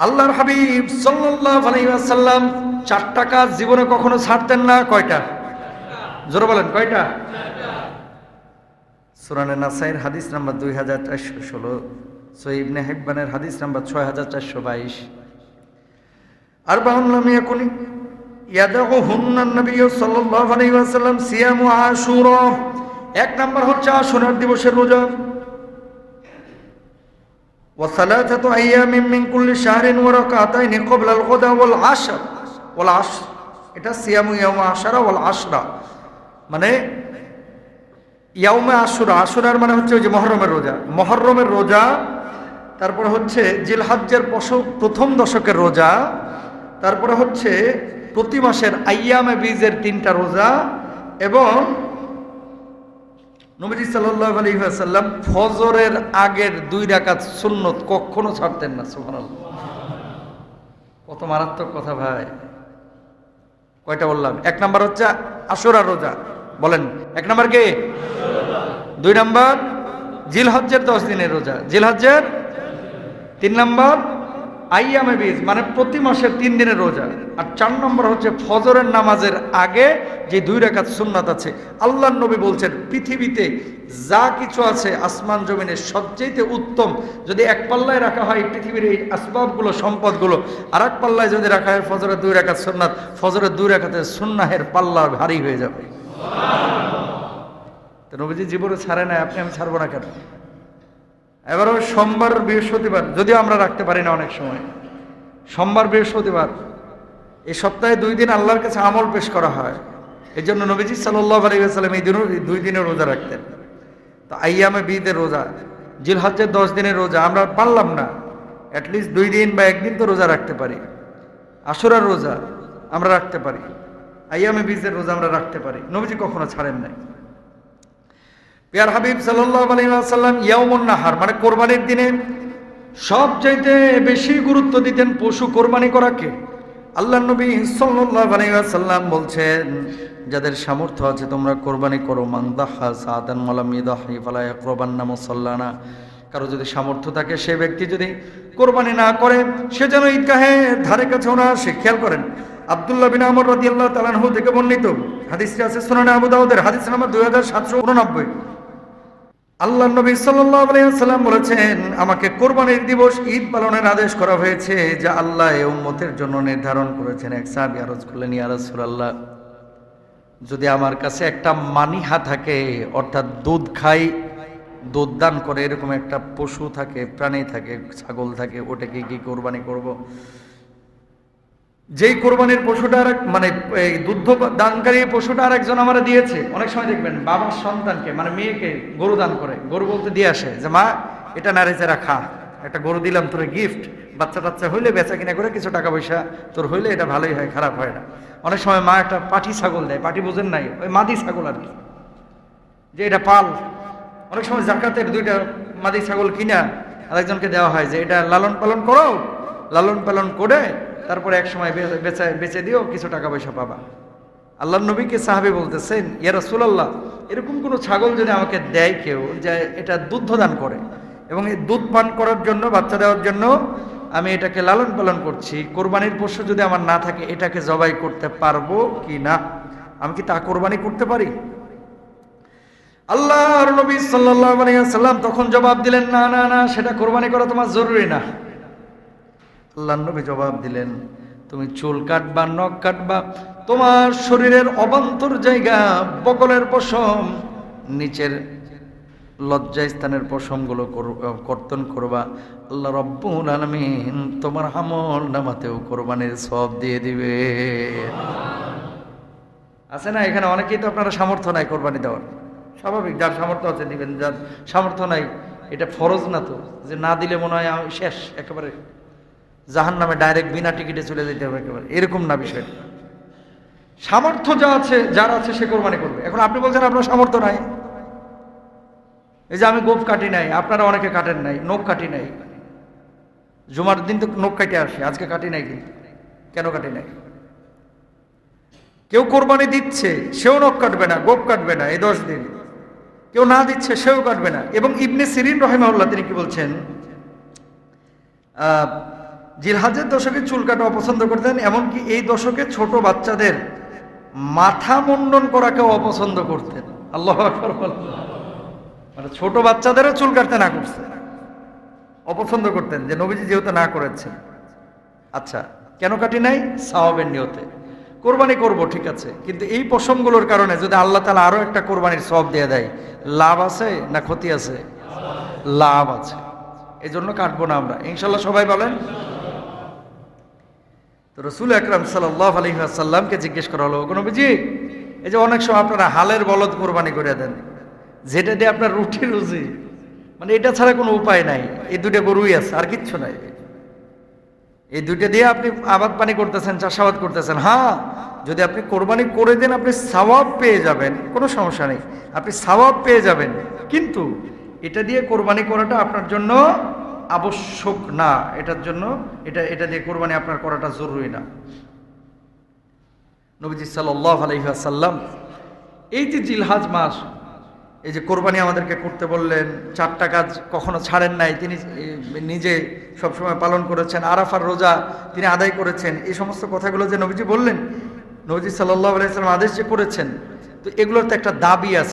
আল্লাহর হাবিব সাল্লাল্লাহু আলাইহি ওয়াসাল্লাম চারটা কাজ জীবনে কখনো ছাড়তেন না, কয়টা? জোরে বলেন, কয়টা? সুরানে নাসাইর হাদিস নাম্বার দুই হাজার চারশো ষোলো সৈবনে হেব্বানের হাদিস নাম্বার ছয় হাজার চারশো বাইশ। আর বাহুল্লাম ইয়াকুনি ইয়াদাহু হুন্নান নবী সাল্লাল্লাহু আলাইহি ওয়াসাল্লাম সিয়ামু এক নাম্বার হচ্ছে আশুরার দিবসের রোজা। وثلاثة أيام من كل شهر وركعتين قبل الغداء والعشر والعشر এটা সিয়ামু ইয়ামু আশারা ওয়াল আশরা মানে ইয়াউমে আশুরা আশুরার মানে হচ্ছে ওই যে মহরমের রোজা মহরমের রোজা তারপরে হচ্ছে জিলহাজ্জের পশ- প্রথম দশকের রোজা তারপরে হচ্ছে প্রতি মাসের আইয়ামে বীজের তিনটা রোজা এবং নবীজি সাল্লাল্লাহু আলাইহি ওয়াসাল্লাম ফজরের আগের দুই রাকাত সুন্নত কখনো ছাড়তেন না, সুবহানাল্লাহ। কত মারাত্মক কথা ভাই। কয়টা বললাম? এক নাম্বার হচ্ছে আশুরা রোজা। বলেন, এক নাম্বার কে? দুই নাম্বার জিলহজ্জের দশ দিনের রোজা। জিলহজ্জের তিন নাম্বার আইয়ামে বীজ মানে প্রতি মাসের তিন দিনের রোজা। আর চার নম্বর হচ্ছে ফজরের নামাজের আগে যে দুই রেখাত সুন্নাত আছে আল্লাহ নবী বলছেন পৃথিবীতে যা কিছু আছে আসমান জমিনের সবচেয়ে উত্তম যদি এক পাল্লায় রাখা হয় পৃথিবীর এই আসবাবগুলো সম্পদগুলো আর এক পাল্লায় যদি রাখা হয় ফজরের দুই রেখাত সুন্নাত ফজরের দুই রেখাতে সুন্নাহের পাল্লা ভারী হয়ে যাবে। নবীজি জীবনে ছাড়ে না আপনি আমি ছাড়বো না কেন? এবারও সোমবার বৃহস্পতিবার, যদিও আমরা রাখতে পারি না অনেক সময়। সোমবার বৃহস্পতিবার, এই সপ্তাহে দুই দিন আল্লাহর কাছে আমল পেশ করা হয়। এই জন্য নবীজি আলাইসাল্লাম এই দিনও দুই দিনের রোজা রাখতেন। তো আইয়ামে বিদের রোজা, জিলহজ্জের দশ দিনের রোজা আমরা পারলাম না। অ্যাটলিস্ট দুই দিন বা একদিন তো রোজা রাখতে পারি। আশুরার রোজা আমরা রাখতে পারি। আইয়ামে বীজের রোজা আমরা রাখতে পারি। নবীজি কখনো ছাড়েন নাই। পিয়ার হাবিব সাল্লাল্লাহু আলাইহি ওয়াসাল্লাম ইয়াউমুন নাহার মানে কোরবানির দিনে সবচাইতে বেশি গুরুত্ব দিতেন পশু কোরবানি করাকে আল্লাহ নবী সাল্লাল্লাহু আলাইহি ওয়াসাল্লাম বলছেন, যাদের সামর্থ্য আছে তোমরা কোরবানি করো। মান সাদান কারও যদি সামর্থ্য থাকে, সে ব্যক্তি যদি কোরবানি না করে, সে যেন ঈদগাহে ধারে কাছে ওনা, সে খেয়াল করেন। আব্দুল্লাহ বিন আমর রাদিয়াল্লাহু তাআলা থেকে বর্ণিত হাদিসটি আছে সুনানে আবু দাউদের, হাদিস নাম্বার 2789 আল্লাহ নবী ওয়াসাল্লাম বলেছেন, আমাকে কোরবানির দিবস, ঈদ পালনের আদেশ করা হয়েছে, যা আল্লাহ উম্মতের জন্য নির্ধারণ করেছেন এক সাহাবী আরজ করলেন যদি আমার কাছে একটা মানিহা থাকে, অর্থাৎ দুধ খাই, দুধ দান করে এরকম একটা পশু থাকে, প্রাণী থাকে, ছাগল থাকে, ওটাকে কি কোরবানি করব। যেই কোরবানির পশুটা আর মানে এই দুগ্ধ দানকারী পশুটা আর একজন আমার দিয়েছে, অনেক সময় দেখবেন বাবার সন্তানকে মানে মেয়েকে গরু দান করে, গরু বলতে দিয়ে আসে যে, মা, এটা নারেছে খা, একটা গরু দিলাম তোর গিফট বাচ্চা টাচ্চা হইলে বেচা কিনা করে কিছু টাকা পয়সা তোর হইলে এটা ভালোই হয়, খারাপ হয় না। অনেক সময় মা একটা পাটি ছাগল দেয়, পাটি বোঝেন নাই, ওই মাদি ছাগল আর কি, যে এটা পাল। অনেক সময় জাকাতের দুইটা মাদি ছাগল কিনা, আরেকজনকে দেওয়া হয় যে, এটা লালন পালন করো লালন পালন করে তারপরে এক সময় বেচা বেচে দিও, কিছু টাকা পয়সা পাবা। আল্লাহ নবীকে সাহাবি বলতেছেন, ইয়া রাসূলুল্লাহ, এরকম কোনো ছাগল যদি আমাকে দেয় কেউ যে এটা দুধ দান করে এবং এই দুধ পান করার জন্য, বাচ্চা দেওয়ার জন্য আমি এটাকে লালন পালন করছি, কোরবানির পশু যদি আমার না থাকে, এটাকে জবাই করতে পারব কি না? আমি কি তা কোরবানি করতে পারি? আল্লাহর নবী ওয়াসাল্লাম তখন জবাব দিলেন, না না না, সেটা কোরবানি করা তোমার জরুরি না। আল্লাহর নবী জবাব দিলেন, তুমি চুল কাটবা, নখ কাটবা, তোমার শরীরের অবান্তর জায়গা, বগলের পশম, নিচের লজ্জা স্থানের পশমগুলো কর- কর্তন করবা। আল্লাহ রব্বুল আলামিন তোমার হামল নামাতেও কোরবানির সব দিয়ে দিবে। আছে না? এখানে অনেকেই তো আপনারা সামর্থ্য নাই কোরবানি দেওয়ার। স্বাভাবিক, যার সামর্থ্য আছে দিবেন যার সামর্থ্য নাই, এটা ফরজ না তো। যে না দিলে মনে হয় শেষ, একেবারে। জাহান নামে ডাইরেক্ট বিনা টিকিটে চলে যেতে হবে একেবারে। এরকম না বিষয়টা। সামর্থ্য যা আছে, যার আছে সে কোরবানি করবে। এখন আপনি বলছেন আপনার সামর্থ্য নাই। এই যে আমি গোপ কাটি নাই, আপনারা অনেকে কাটেন নাই, নখ কাটি নাই। জুমার দিন তো নখ কাটে আসে, আজকে কাটি নাই কিন্তু। কেন কাটি নাই? কেউ কোরবানি দিচ্ছে, সেও নখ কাটবে না গোপ কাটবে না এই দশ দিন। কেউ না দিচ্ছে, সেও কাটবে না। এবং ইবনে সিরিন রহেমাউল্লাহ তিনি কি বলছেন? জিলহাজের দশকে চুল কাটা অপছন্দ করতেন, এমনকি এই দশকে ছোট বাচ্চাদের মাথা মুন্ডন করাকেও অপছন্দ করতেন। আল্লাহ মানে ছোট বাচ্চাদেরও চুল কাটতে না করছে। অপছন্দ করতেন যে নবীজি যেহেতু না করেছেন। আচ্ছা কেন কাটি নাই? সাওয়াবের নিয়তে। কোরবানি করব, ঠিক আছে। কিন্তু এই পশমগুলোর কারণে যদি আল্লাহ তালা আরও একটা কোরবানির সব দিয়ে দেয়, লাভ আছে না ক্ষতি আছে? লাভ আছে। এই জন্য কাটবো না আমরা। ইনশাল্লাহ সবাই বলেন তো রসুল আকরাম সাল্লাহ আলহিহাসাল্লামকে জিজ্ঞেস করা হলো বুঝি এই যে অনেক সময় আপনারা হালের বলদ কোরবানি করে দেন, যেটা দিয়ে আপনার রুটি রুজি মানে এটা ছাড়া কোনো উপায় নাই, এই দুটো গরুই আছে, আর কিচ্ছু নাই। এই দুইটা দিয়ে আপনি আবাদ পানি করতেছেন, চাষাবাদ করতেছেন হ্যাঁ যদি আপনি কোরবানি করে দেন, আপনি সওয়াব পেয়ে যাবেন, কোনো সমস্যা নেই, আপনি সওয়াব পেয়ে যাবেন। কিন্তু এটা দিয়ে কোরবানি করাটা আপনার জন্য আবশ্যক না, এটার জন্য এটা এটা দিয়ে কোরবানি আপনার করাটা জরুরি না। নবীজি সাল্লাহ আলহিহাসাল্লাম এই যে জিলহাজ মাস, এই যে কোরবানি আমাদেরকে করতে বললেন, চারটা কাজ কখনো ছাড়েন নাই, তিনি নিজে সবসময় পালন করেছেন, আরাফার রোজা তিনি আদায় করেছেন, এই সমস্ত কথাগুলো যে নবীজি বললেন, নবীজি সাল্লাহ আলাইসাল্লাম আদেশ যে করেছেন, তো এগুলোর তো একটা দাবি আছে।